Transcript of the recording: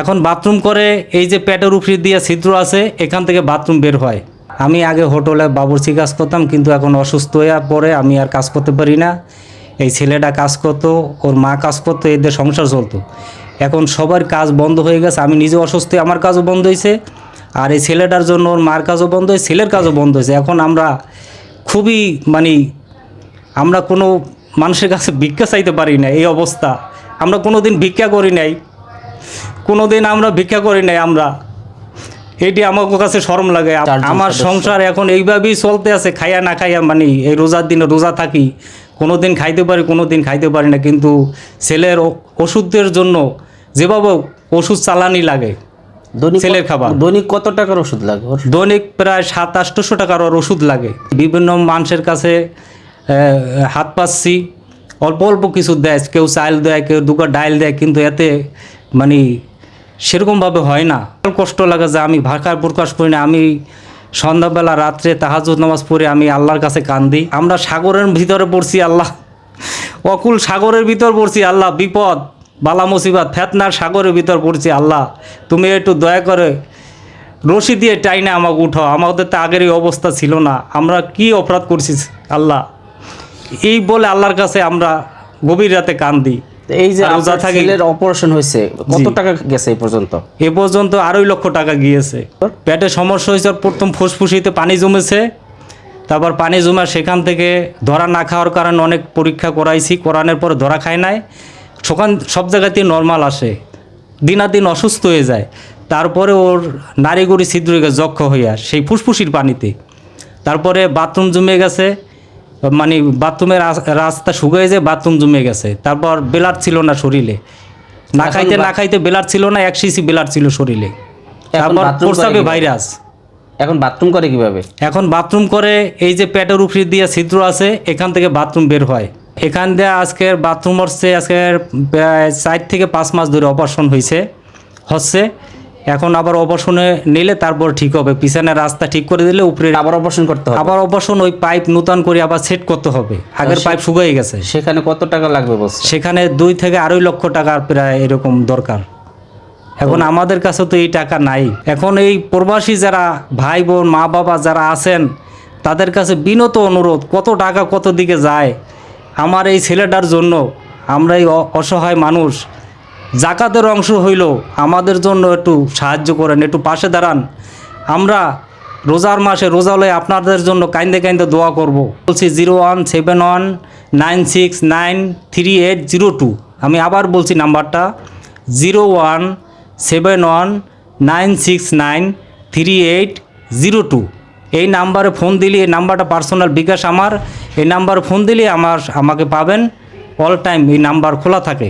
এখন বাথরুম করে এই যে পেটের উপরে দিয়ে ছিদ্র আছে, এখান থেকে বাথরুম বের হয়। আমি আগে হোটেলে বাবুর্চি কাজ করতাম, কিন্তু এখন অসুস্থ হয়ে পরে আমি আর কাজ করতে পারি না। এই ছেলেটা কাজ করতো, ওর মা কাজ করতো, এদের সংসার চলতো। এখন সবার কাজ বন্ধ হয়ে গেছে, আমি নিজে অসুস্থ, আমার কাজও বন্ধ হয়েছে আর এই ছেলেটার জন্য ওর মার কাজও বন্ধ হয়েছে ছেলের কাজও বন্ধ হয়েছে এখন আমরা খুবই মানে আমরা কোনো মানুষের কাছে ভিক্ষা চাইতে পারি না, এই অবস্থা। আমরা কোনো দিন ভিক্ষা করি নাই। কোনো দিন আমরা ভিক্ষা করি নাই আমরা। এটি আমার কাছে শরম লাগে। আমার সংসার এখন এইভাবেই চলতে আছে খাইয়া না খাইয়া মানে এই রোজার দিনে রোজা থাকি। কোনো দিন খাইতে পারি কোনো দিন খাইতে পারি না। কিন্তু ছেলের ওষুধের জন্য যেভাবে ওষুধ চালানি লাগে ছেলের খাবার। দৈনিক কত টাকার ওষুধ লাগে দৈনিক প্রায় সাত আটশোশো টাকার ওর ওষুধ লাগে। বিভিন্ন মানুষের কাছে হাত পাচ্ছি অল্প অল্প কিছু দেয় কেউ চাল দেয় কেউ দুটো ডাইল দেয় কিন্তু এতে মানে সেরকমভাবে হয় না। কষ্ট লাগে যে আমি ভাষায় প্রকাশ করি না, আমি সন্ধ্যাবেলা, রাত্রে তাহাজুদ নামাজ পড়ে আমি আল্লাহর কাছে কান্দি। আমরা সাগরের ভিতরে পড়ছি আল্লাহ। অকুল সাগরের ভিতর পড়ছি আল্লাহ, বিপদ, বালা মুসিবাত, ফেতনার সাগরের ভিতর পড়ছি আল্লাহ। তুমি একটু দয়া করে রশি দিয়ে টাইনে আমাকে উঠো আমাদের তো আগের এই অবস্থা ছিল না। আমরা কি অপরাধ করছি আল্লাহ? এই বলে আল্লাহর কাছে আমরা গভীর রাতে কান্দি। এই যে রোজা থাকি। অপারেশন হয়েছে কত টাকা গেছে এই পর্যন্ত? এ পর্যন্ত আড়াই লক্ষ টাকা গিয়েছে। পেটে সমস্যা হয়েছে প্রথম ফুসফুসিতে পানি জমেছে তারপর পানি জমা সেখান থেকে ধরা না খাওয়ার কারণে অনেক পরীক্ষা করাইছি করানোর পরে ধরা খায় নাই। সেখান সব জায়গাতেই নর্মাল আসে। দিনাদিন অসুস্থ হয়ে যায়। তারপরে ওর নারীগুড়ি ছিদ্র যক্ষ হইয়া সেই ফুসফুসির পানিতে। তারপরে বাথরুম জমে গেছে। মানে বাথরুমের রাস্তা শুকিয়ে যায় বাথরুম জমে গেছে। তারপর বেলার ছিল না শরীরে। না খাইতে না খাইতে বেলার ছিল না এক সিসি বেলার ছিল শরীরে। তারপর প্রস্রাবে ভাইরাস। এখন বাথরুম করে কীভাবে? এখন বাথরুম করে এই যে পেটের উপরে দিয়ে ছিদ্র আছে এখান থেকে বাথরুম বের হয়। এখান দিয়ে আজকের বাথরুম হচ্ছে আজকের প্রায় চার থেকে পাঁচ মাস ধরে অপারেশন হয়েছে হচ্ছে। এখন আবার অপারেশনে নিলে তারপর ঠিক হবে। পিছনের রাস্তা ঠিক করে দিলে উপরে আবার অপারেশন করতে হবে। আবার অপারেশন ওই পাইপ নূতন করে আবার সেট করতে হবে। আগের পাইপ শুকিয়ে গেছে। সেখানে কত টাকা লাগবে বলছে? সেখানে দুই থেকে আড়াই লক্ষ টাকার প্রায় এরকম দরকার। এখন আমাদের কাছে তো এই টাকা নাই। এখন এই প্রবাসী যারা ভাই বোন মা বাবা যারা আছেন তাদের কাছে বিনত অনুরোধ কত টাকা কত দিকে যায়? আমার এই ছেলেটার জন্য আমরা এই অসহায় মানুষ জাকাতের অংশ হইল আমাদের জন্য একটু সাহায্য করেন, একটু পাশে দাঁড়ান। আমরা রোজার মাসে রোজা হলে আপনাদের জন্য কাইন্দে কাইন্দে দোয়া করব। বলছি zero one seven one nine six nine three eight zero two. আমি আবার বলছি নাম্বারটা, zero one seven one nine six nine three eight zero two. এই নাম্বারে ফোন দিলে, এই নাম্বারটা পার্সোনাল বিকাশ আমার, এই নাম্বারে ফোন দিলে আমার, আমাকে পাবেন। অল টাইম এই নাম্বার খোলা থাকে।